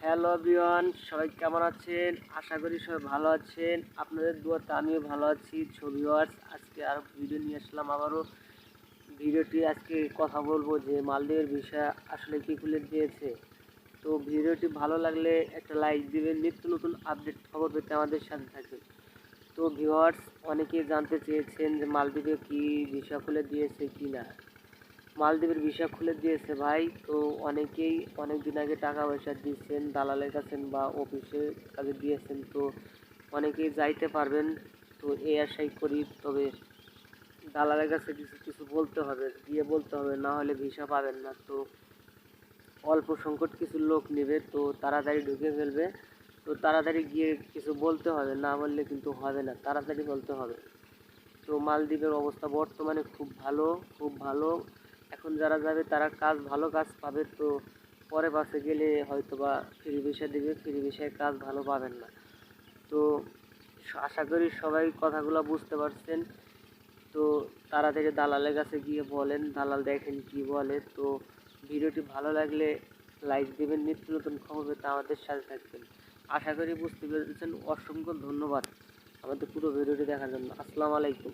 Hello বিয়ন সবাই কেমন আছেন? আশা করি সবাই ভালো আছেন। আপনাদের দুয়াতে আমিও ভালো আছি, ছবি ওয়ার্স আজকে আর ভিডিও নিয়ে আসলাম আবারও। ভিডিওটি আজকে কথা বলব যে মালদ্বীপের বিষয় আসলে কী খুলে দিয়েছে। তো ভিডিওটি ভালো লাগলে একটা লাইক দিবেন। নিত্য নতুন আপডেট খবর পেতে আমাদের সাথে থাকবেন তো ভিউয়ার্স অনেকেই জানতে চেয়েছেন যে মালদ্বীপে কী ভিসা খুলে দিয়েছে কি না মালদ্বীপের ভিসা খুলে দিয়েছে ভাই। তো অনেকেই অনেক দিন আগে টাকা পয়সা দিয়েছেন, দালালের কাছে বা অফিসে কাজে দিয়েছেন। তো অনেকেই যাইতে পারবেন। তো এই আশাই করি, তবে দালালের কাছে কিছু কিছু বলতে হবে, গিয়ে বলতে হবে, না হলে ভিসা পাবেন না। তো অল্প সংকট কিছু লোক নেবে, তো তাড়াতাড়ি ঢুকে ফেলবে। তো তাড়াতাড়ি গিয়ে কিছু বলতে হবে, না বললে কিন্তু হবে না, তাড়াতাড়ি বলতে হবে। তো মালদ্বীপের অবস্থা বর্তমানে খুব ভালো খুব ভালো। এখন যারা যাবে, তারা কাজ, ভালো কাজ পাবে তো পরে বাসে গেলে হয়তো বা ফ্রি ভিসা দেবে, ফ্রি ভিসায় কাজ ভালো পাবেন না। তো আশা করি সবাই কথাগুলো বুঝতে পারছেন। তো তাড়াতাড়ি দালালের কাছে গিয়ে বলেন, দালাল দেখেন কি বলে। তো ভিডিওটি ভালো লাগলে লাইক দেবেন, নিত্য নতুন খবর পেতে আমাদের সাথে থাকবেন। আশা করি বুঝতে পেরেছেন। অসংখ্য ধন্যবাদ আমাদের পুরো ভিডিওটি দেখার জন্য। আসসালামু আলাইকুম।